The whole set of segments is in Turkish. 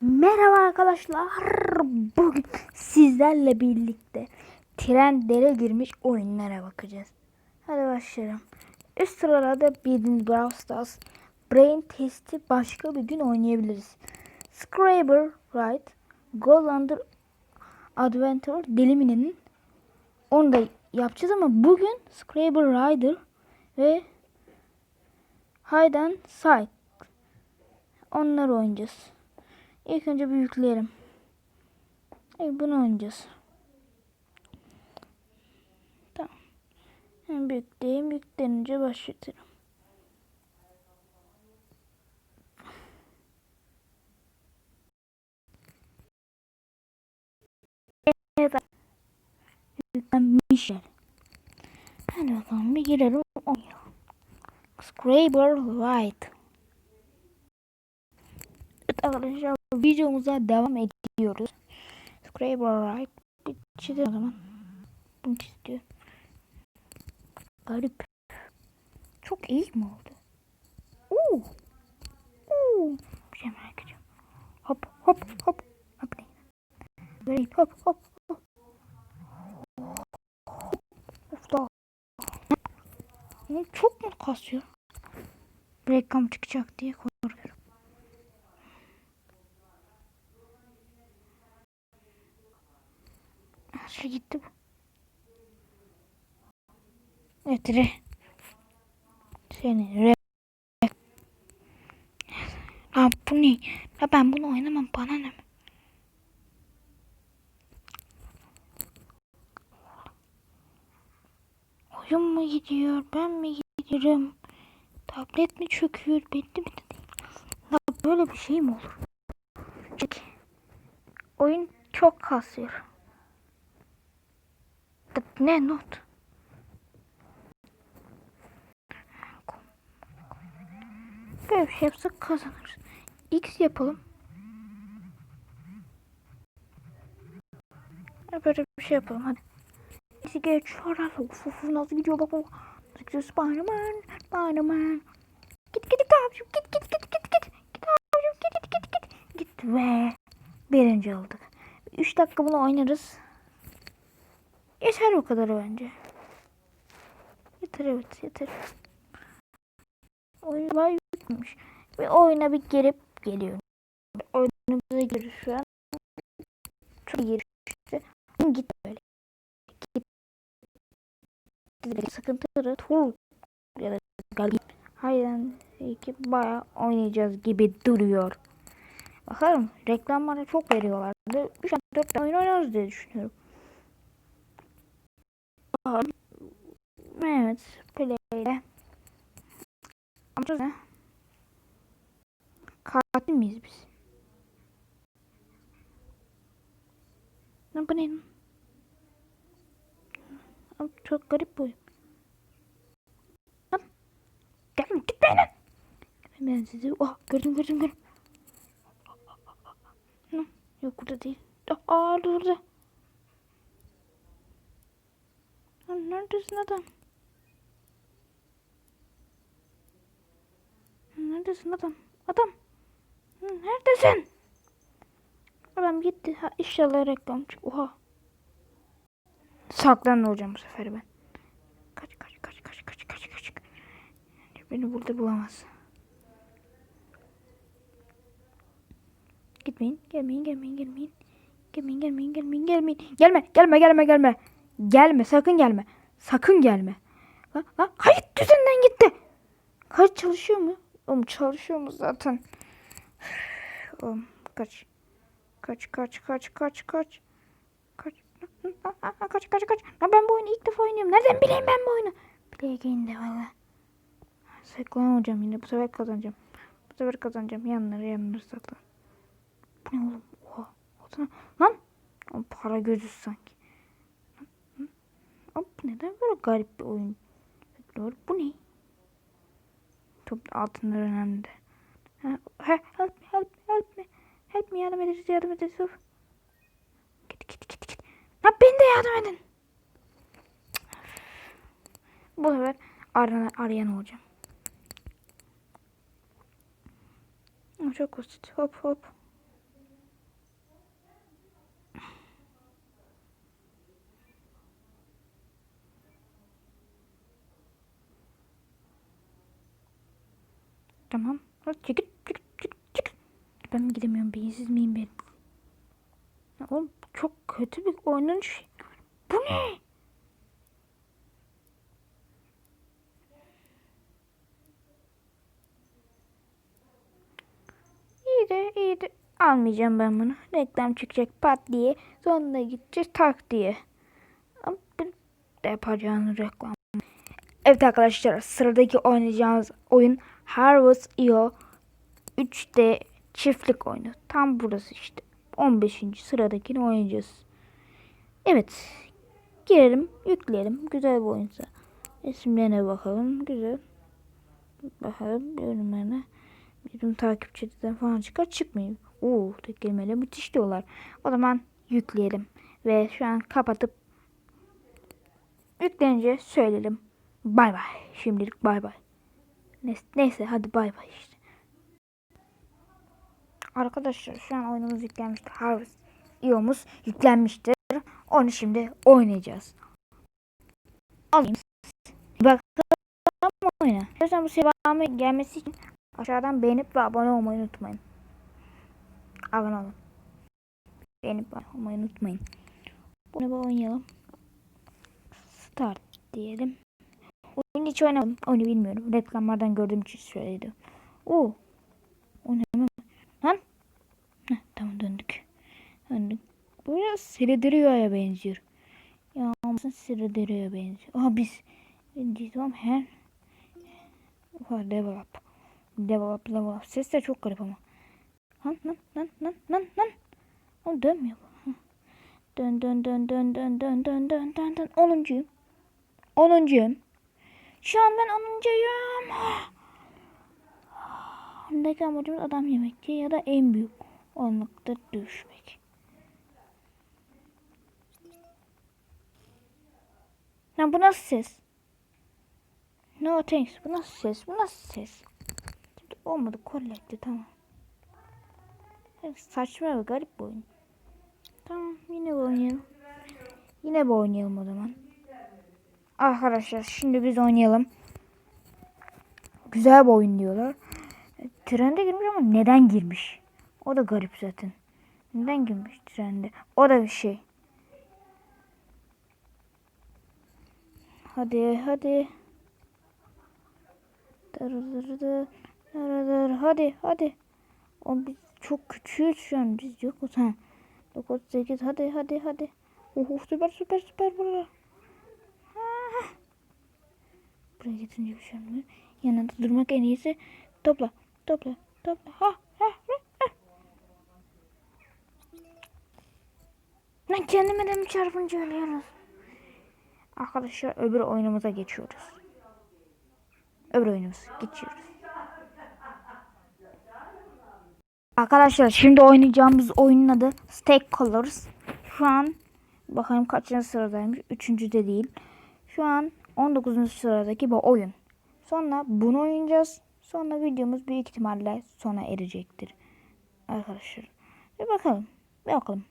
Merhaba arkadaşlar. Bugün sizlerle birlikte trendlere girmiş oyunlara bakacağız. Hadi başlayalım. Üst sıralarda bildiğiniz Brawl Stars Brain Test'i başka bir gün oynayabiliriz. Scrabble Ride, Gold Adventure Delimine'nin onu da yapacağız ama bugün Scrabble Rider ve Hide and Seek onları oynayacağız. İlk önce bir yükleyelim. Bunu oynayacağız. Tamam. Hem yükleyeyim. Yüklenince başlatırım. Evet. Yüklenmiş yani. Hadi bakalım bir girelim. Scrabble White. Evet arkadaşlar videomuza devam ediyoruz. Scrabble Right. Bir çizelim o zaman. Bunu çiziyor. Garip. Çok iyi mi oldu? Oo. Oo. Bir şey merak ediyorum. Hop hop hop. Hop? Böyle hop hop hop. Of da. Çok mu kasıyor? Reklam çıkacak diye korkuyorum. Şu gitti bu. Evet re. Seni re. Lan bu ne? Ya ben bunu oynamam bana ne? Oyun mu gidiyor? Ben mi gidiyorum? Tablet mi çöküyor? Belli mi de değil. Ya böyle bir şey mi olur? Çünkü oyun çok kasıyor. Ne not? Böyle bir şey yapsak kazanırız. X yapalım. Böyle bir şey yapalım hadi. Bizi geç şuradan. Uf uf nasıl gidiyor bak bak. Nasıl gidiyor Spiderman. Spiderman. Git git git abicim git git git git git. Git abicim git git git git. Git ve birinci olduk. 3 dakika bunu oynarız. Yeter o kadar bence. Yeter evet yeter. Oyun bayağı yükmüş. Ve oyuna bir girip geliyorum. Oyunumuza giriyoruz şu an. Çok işte. Git böyle. Git. Sıkıntıları tur ya da galip. Hayden iki bayağı oynayacağız gibi duruyor. Bakalım reklamlara çok veriyorlardı. 3 4 oyun oynarız diye düşünüyorum. Evet, play'le. Amacımız ne? Katil miyiz biz? Ne bu ne? Çok garip bu. Lan. Gel git beni. Ben sizi oh gördüm gördüm gördüm. Yok burada değil. Aa burada. Lan neredesin adam? Neredesin adam? Adam. Neredesin? Adam gitti. Ha, inşallah reklam çık. Oha. Saklan olacağım bu sefer ben. Kaç kaç kaç kaç kaç kaç kaç. Beni burada bulamaz. Gitmeyin. Gelmeyin gelmeyin gelmeyin. Gelmeyin gelmeyin gelmeyin gelmeyin. Gelme gelme gelme gelme. Gelme sakın gelme. Sakın gelme. Lan, lan, kayıt düzenden gitti. Kayıt çalışıyor mu? Oğlum çalışıyor mu zaten? Oğlum kaç. Kaç kaç kaç kaç kaç. Kaç. Kaç kaç kaç. Lan ben bu oyunu ilk defa oynuyorum. Nereden bileyim ben bu oyunu? Play again'de valla. Saklanacağım yine. Bu sefer kazanacağım. Bu sefer kazanacağım. Yanları yanları saklan. Bu ne oğlum? Oha. Lan. O para gözü sanki. Abi neden böyle garip bir oyun yapıyor? Bu ne? Top altınlar önemli. Ha, he, help me, help me, help me. Help me yardım ederiz, yardım ederiz. Of. Git, git, git, git. Ha beni de yardım edin. Bu sefer arayan, arayan olacağım. Çok basit. Hop hop. Tamam. Çekil çekil çekil çekil. Ben mi gidemiyorum beyinsiz miyim ben? Ya Oğlum çok kötü bir oynanış. Bu ne? İyi de iyi de almayacağım ben bunu. Reklam çıkacak pat diye. Sonunda gideceğiz tak diye. Ama bir de yapacağın reklam. Evet arkadaşlar sıradaki oynayacağımız oyun Harvest Io 3D çiftlik oyunu. Tam burası işte. 15. sıradakini oynayacağız. Evet. Girelim, yükleyelim. Güzel bir oyunsa. İsimlerine bakalım. Güzel. Bakalım bölümlerine. Bizim takipçiden falan çıkar çıkmıyor. Oo tek kelimeyle müthiş diyorlar. O zaman yükleyelim. Ve şu an kapatıp yüklenince söyleyelim. Bay bay. Şimdilik bay bay. Neyse, hadi bay bay işte. Arkadaşlar şu an oyunumuz yüklenmiştir. Harvest İyomuz yüklenmiştir. Onu şimdi oynayacağız. Alayım. Bakalım oyna. Lütfen bu sevamı gelmesi için aşağıdan beğenip ve abone olmayı unutmayın. Abone olun. Beğenip ve olmayı unutmayın. Bunu bir oynayalım. Start diyelim. Oyunu hiç oynamadım. Oyunu bilmiyorum. Reklamlardan gördüğüm için söyledim. Oo. Oynamam. Lan. Heh, tamam döndük. Döndük. Bu biraz Siridirio'ya benziyor. Ya aslında Siridirio'ya benziyor. Aha biz. Tamam her. Oha develop. Develop develop. Ses de çok garip ama. Lan lan lan lan lan lan. O dönmüyor. Dön dön dön dön dön dön dön dön dön dön. Onuncuyum. Onuncuyum. Şu an ben onuncuyum. Ondaki amacımız adam yemekçi ya da en büyük olmakta düşmek. Lan bu nasıl ses? No thanks. Bu nasıl ses? Bu nasıl ses? Şimdi olmadı. Kolletti tamam. Saçma ve garip bir oyun. Tamam yine bu oynayalım. Yine bu oynayalım o zaman. Arkadaşlar şimdi biz oynayalım. Güzel bir oyun diyorlar. Trende girmiş ama neden girmiş? O da garip zaten. Neden girmiş trende? O da bir şey. Hadi hadi. Hadi hadi. O biz çok küçüğüz şu an. Biz yokuz ha. 9 8 hadi hadi hadi. Oho süper süper süper burada. Ha. Buraya gidince bir şey olmuyor. Yanında durmak en iyisi. Topla topla topla. Ha ha ha. ha. Lan kendime de mi çarpınca ölüyoruz? Arkadaşlar öbür oyunumuza geçiyoruz. Öbür oyunumuza geçiyoruz. Arkadaşlar şimdi oynayacağımız oyunun adı Stake Colors. Şu an bakalım kaçıncı sıradaymış. Üçüncüde değil. Şu an 19. sıradaki bu oyun. Sonra bunu oynayacağız. Sonra videomuz büyük ihtimalle sona erecektir. Arkadaşlar. Bir bakalım. Bir bakalım.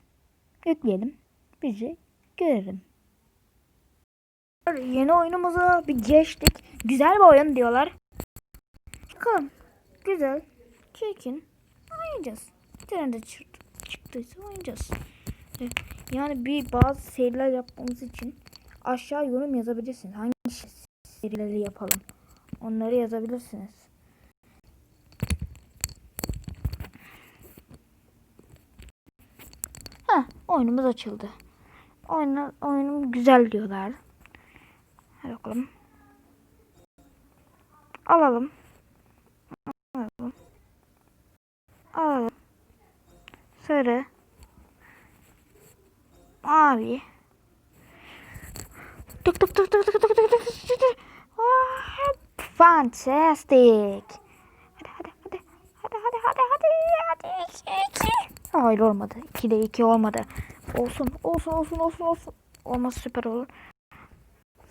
Yükleyelim. Bizi görelim. Yeni oyunumuza bir geçtik. Güzel bir oyun diyorlar. Bakalım. Güzel. Çirkin. Oynayacağız. Trende çıktı, çıktıysa oynayacağız. Yani bir bazı seriler yapmamız için aşağı yorum yazabilirsiniz. Hangi serileri yapalım? Onları yazabilirsiniz. Ha, oyunumuz açıldı. Oyunu, oyunum güzel diyorlar. Hadi bakalım. Alalım. Alalım. Alalım. Sarı. Mavi. Tık tık tık tık tık Fantastic. Hadi hadi hadi. Hadi hadi hadi hadi. Hadi iki iki. Hayır olmadı. 2'de 2 olmadı. Olsun olsun olsun olsun olsun. Olması süper olur.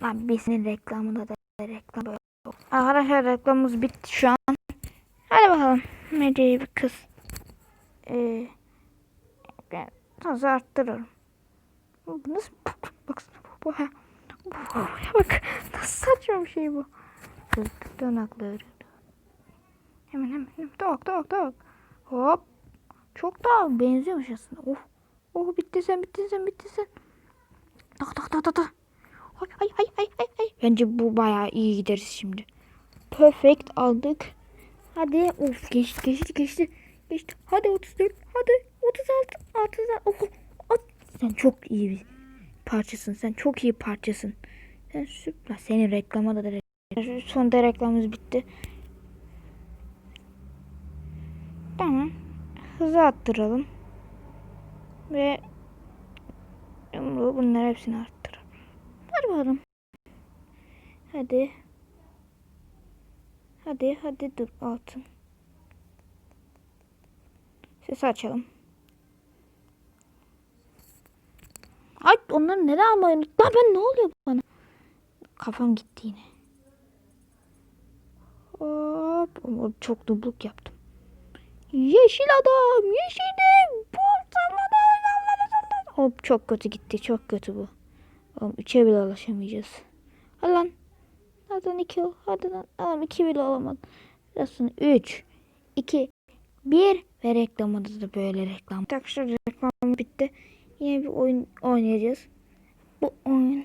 Lan birisinin reklamında da reklam böyle. Arkadaşlar reklamımız bitti şu an. Hadi bakalım. Mece'yi bir kız. Ee, ben arttırırım. Bu Nasıl? Baksana bu. bu. Bu, bu, Bak nasıl saçma bir şey bu. Kız tırnakları. Hemen hemen. hemen. Tak tak tak. Hop. Çok da benziyormuş aslında. Oh. Oh bitti sen bitti sen bitti sen. Tak tak tak tak tak. Ay ay ay ay ay ay. Bence bu bayağı iyi gideriz şimdi. Perfect aldık. Hadi of geçti geçti geçti. Geçti. Hadi 34. Hadi 36. 36. Oh. At. Sen çok iyi bir parçasın. Sen çok iyi parçasın. Sen süper. Senin reklama da da Sonunda reklamımız bitti. Tamam. Hızı attıralım. Ve yumruğu bunlar hepsini arttıralım. Hadi bakalım. Hadi. Hadi hadi dur altın. Sesi açalım. Neden almayı unuttum? Ben ne oluyor bana? Kafam gitti yine. Hop. Çok dubluk yaptım. Yeşil adam. Bu salladı. Hop çok kötü gitti. Çok kötü bu. Oğlum üçe bile ulaşamayacağız. Hadi. Hadi lan iki ol. Hadi lan. Oğlum iki bile olamadı. Biraz sonra üç. iki. Bir. Ve reklamada da böyle reklam. Arkadaşlar reklam bitti. Yine bir oyun oynayacağız. Bu oyun.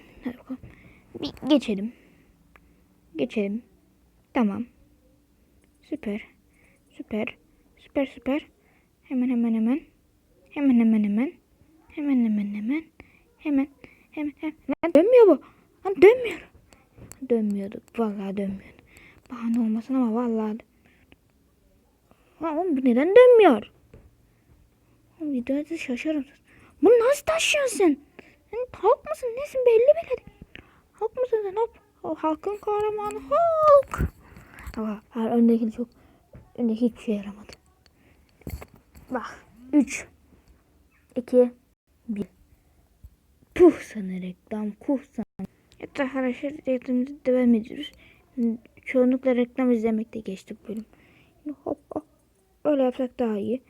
Bir geçelim. Geçelim. Tamam. Süper. Süper. Süper süper. Hemen hemen hemen. Hemen hemen hemen. Hemen hemen hemen. Hemen. Hemen hemen. Lan dönmüyor bu. Lan dönmüyor. Dönmüyordu. Vallahi dönmüyordu. Bahane olmasın ama vallahi. Lan oğlum bu neden dönmüyor? Videoda şaşarım. Bunu nasıl taşıyorsun sen? Sen halk mısın? Nesin belli bile değil. Halk mısın sen? Hop. O halkın kahramanı Hulk. Ama her öndeki çok öndeki hiçbir şey yaramadı. Bak. 3 2 1 Puh sana reklam. Kuh sana. Evet arkadaşlar reklamımıza devam ediyoruz. Çoğunlukla reklam izlemekte geçtik bölüm. Hop hop. Böyle yapsak daha iyi.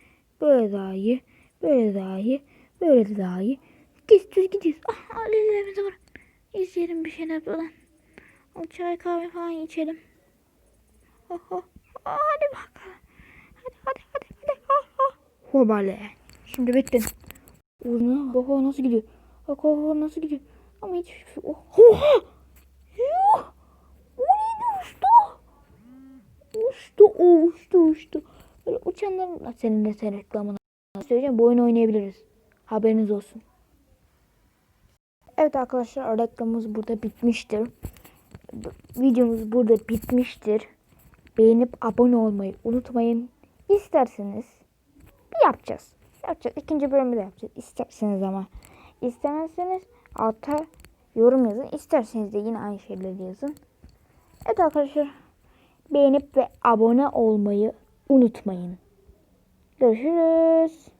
Böyle daha iyi. Böyle daha iyi. Böyle daha iyi. Gidiyoruz düz gidiyoruz. Ah ellerimizi bırak. İzleyelim bir şeyler falan. Çay kahve falan içelim. Oh, oh. Hadi bakalım. Hadi hadi hadi hadi. Oh, oh. Hobale. Şimdi bittin. Uzun. Bak o nasıl gidiyor. Bak o nasıl gidiyor. Ama hiç. Oh. Oha. Yuh. O neydi uçtu? Uçtu o uçtu uçtu. Böyle uçanların senin de sen reklamını söyleyeceğim. Bu oyunu oynayabiliriz. Haberiniz olsun. Evet arkadaşlar reklamımız burada bitmiştir. Videomuz burada bitmiştir. Beğenip abone olmayı unutmayın. İsterseniz yapacağız. Yapacağız. İkinci bölümü de yapacağız. İsterseniz ama. İstemezseniz alta yorum yazın. İsterseniz de yine aynı şeyleri yazın. Evet arkadaşlar. Beğenip ve abone olmayı unutmayın. Görüşürüz.